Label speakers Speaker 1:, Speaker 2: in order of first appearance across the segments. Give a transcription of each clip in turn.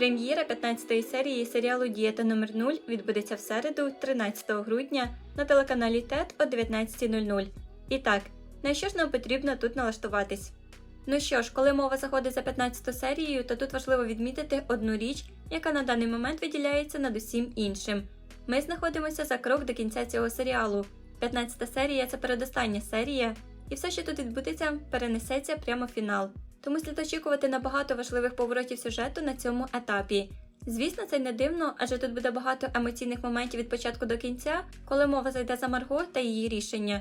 Speaker 1: Прем'єра 15-ї серії серіалу Дієта номер 0 відбудеться в середу, 13 грудня, на телеканалі ТЕТ о 19.00. І так, на що ж нам потрібно тут налаштуватись? Ну що ж, коли мова заходить за 15 серією, то тут важливо відмітити одну річ, яка на даний момент виділяється над усім іншим. Ми знаходимося за крок до кінця цього серіалу. 15 серія це передостання серія, і все, що тут відбудеться, перенесеться прямо в фінал. Тому слід очікувати на багато важливих поворотів сюжету на цьому етапі. Звісно, це не дивно, адже тут буде багато емоційних моментів від початку до кінця, коли мова зайде за Марго та її рішення.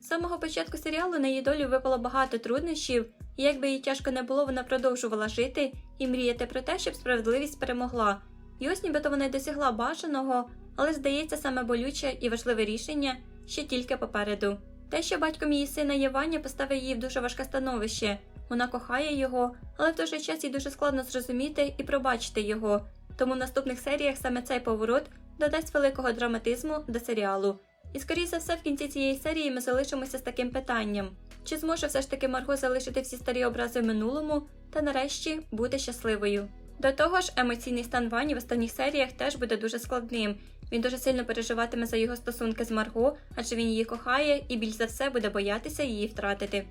Speaker 1: З самого початку серіалу на її долю випало багато труднощів, і як би їй тяжко не було, вона продовжувала жити і мріяти про те, щоб справедливість перемогла. І ось нібито вона й досягла бажаного, але здається, саме болюче і важливе рішення ще тільки попереду. Те, що батьком її сина є Ваня, поставив її в дуже важке становище. Вона кохає його, але в той же час їй дуже складно зрозуміти і пробачити його. Тому в наступних серіях саме цей поворот додасть великого драматизму до серіалу. І скоріше за все, в кінці цієї серії ми залишимося з таким питанням: чи зможе все ж таки Марго залишити всі старі образи в минулому та нарешті бути щасливою? До того ж, емоційний стан Вані в останніх серіях теж буде дуже складним. Він дуже сильно переживатиме за його стосунки з Марго, адже він її кохає і більш за все буде боятися її втратити.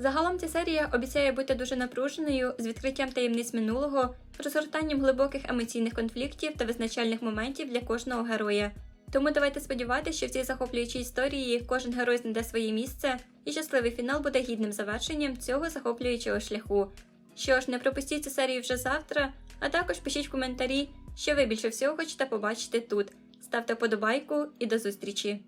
Speaker 1: Загалом ця серія обіцяє бути дуже напруженою з відкриттям таємниць минулого, розгортанням глибоких емоційних конфліктів та визначальних моментів для кожного героя. Тому давайте сподіватися, що в цій захоплюючій історії кожен герой знайде своє місце, і щасливий фінал буде гідним завершенням цього захоплюючого шляху. Що ж, не пропустіть цю серію вже завтра, а також пишіть в коментарі, що ви більше всього хочете побачити тут. Ставте вподобайку і до зустрічі!